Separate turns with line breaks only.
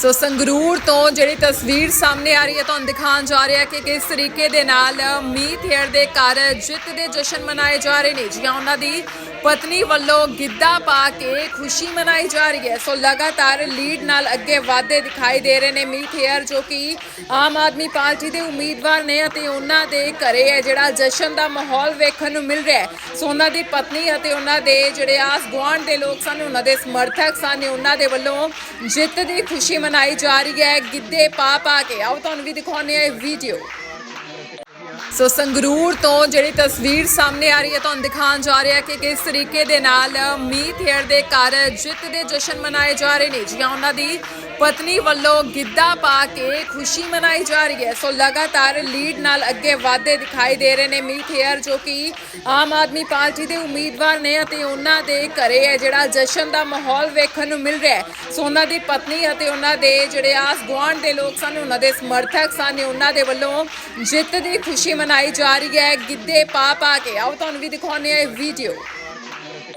ਸੋ ਸੰਗਰੂਰ ਤੋਂ ਜਿਹੜੀ ਤਸਵੀਰ ਸਾਹਮਣੇ ਆ ਰਹੀ ਹੈ, ਤੁਹਾਨੂੰ ਦਿਖਾਉਣ ਜਾ ਰਿਹਾ ਕਿ ਕਿਸ ਤਰੀਕੇ ਦੇ ਨਾਲ ਮੀਤ ਹੇਅਰ ਦੇ ਘਰ ਜਿੱਤ ਦੇ ਜਸ਼ਨ ਮਨਾਏ ਜਾ ਰਹੇ ਨੇ। ਜੀ ਉਹਨਾਂ ਦੀ ਪਤਨੀ ਵੱਲੋਂ ਗਿੱਧਾ ਪਾ ਕੇ ਖੁਸ਼ੀ ਮਨਾਈ ਜਾ ਰਹੀ ਹੈ। ਸੋ ਲਗਾਤਾਰ ਲੀਡ ਨਾਲ ਅੱਗੇ ਵਾਧੇ ਦਿਖਾਈ ਦੇ ਰਹੇ ਨੇ ਮੀਤ ਹੇਅਰ, ਜੋ ਕਿ ਆਮ ਆਦਮੀ ਪਾਰਟੀ ਦੇ ਉਮੀਦਵਾਰ ਨੇ ਅਤੇ ਉਹਨਾਂ ਦੇ ਘਰੇ ਹੈ ਜਿਹੜਾ ਜਸ਼ਨ ਦਾ ਮਾਹੌਲ ਵੇਖਣ ਨੂੰ ਮਿਲ ਰਿਹਾ ਹੈ। ਸੋ ਉਹਨਾਂ ਦੀ ਪਤਨੀ ਅਤੇ ਉਹਨਾਂ ਦੇ ਜਿਹੜੇ ਆਸ ਗੁਆਂਢ ਦੇ ਲੋਕ ਸਨ, ਉਹਨਾਂ ਦੇ ਸਮਰਥਕ ਸਨ ਉਹਨਾਂ ਦੇ ਵੱਲੋਂ ਜਿੱਤ ਦੀ ਖੁਸ਼ੀ ਮਨਾਈ ਜਾ ਰਹੀ ਹੈ। ਗਿੱਧੇ ਪਾ ਪਾ ਕੇ ਆਓ, ਤੁਹਾਨੂੰ ਵੀ ਦਿਖਾਉਂਦੇ ਆ ਇਹ ਵੀਡੀਓ ਸੋ ਸੰਗਰੂਰ ਤੋਂ ਜਿਹੜੀ ਤਸਵੀਰ ਸਾਹਮਣੇ ਆ ਰਹੀ ਹੈ, ਤੁਹਾਨੂੰ ਦਿਖਾਉਣ ਜਾ ਰਿਹਾ ਕਿ ਕਿਸ ਤਰੀਕੇ ਦੇ ਨਾਲ ਮੀਤ ਹੇਅਰ ਦੇ ਘਰ ਜਿੱਤ ਦੇ ਜਸ਼ਨ ਮਨਾਏ ਜਾ ਰਹੇ ਨੇ। ਜੀ ਉਹਨਾਂ ਦੀ ਪਤਨੀ ਵੱਲੋਂ ਗਿੱਧਾ ਪਾ ਕੇ ਖੁਸ਼ੀ ਮਨਾਈ ਜਾ ਰਹੀ ਹੈ। ਸੋ ਲਗਾਤਾਰ ਲੀਡ ਨਾਲ ਅੱਗੇ ਵਾਧੇ ਦਿਖਾਈ ਦੇ ਰਹੇ ਨੇ ਮੀਤ ਹੇਅਰ, ਜੋ ਕਿ ਆਮ ਆਦਮੀ ਪਾਰਟੀ ਦੇ ਉਮੀਦਵਾਰ ਨੇ ਅਤੇ ਉਹਨਾਂ ਦੇ ਘਰੇ ਹੈ, ਜਿਹੜਾ ਜਸ਼ਨ ਦਾ ਮਾਹੌਲ ਵੇਖਣ ਨੂੰ ਮਿਲ ਰਿਹਾ ਹੈ। ਸੋ ਉਹਨਾਂ ਦੀ ਪਤਨੀ ਅਤੇ ਉਹਨਾਂ ਦੇ ਜਿਹੜੇ ਆਸ ਗੁਆਂਢ ਦੇ ਲੋਕ ਸਨ, ਉਹਨਾਂ ਦੇ ਸਮਰਥਕ ਸਨ, ਉਹਨਾਂ ਦੇ ਵੱਲੋਂ ਜਿੱਤ ਦੀ ਖੁਸ਼ੀ ਮਨਾਈ ਜਾ ਰਹੀ ਹੈ। ਗਿੱਧੇ ਪਾ ਪਾ ਕੇ। ਆਓ, ਤੁਹਾਨੂੰ ਵੀ ਦਿਖਾਉਂਦੇ ਆ ਇਹ ਵੀਡੀਓ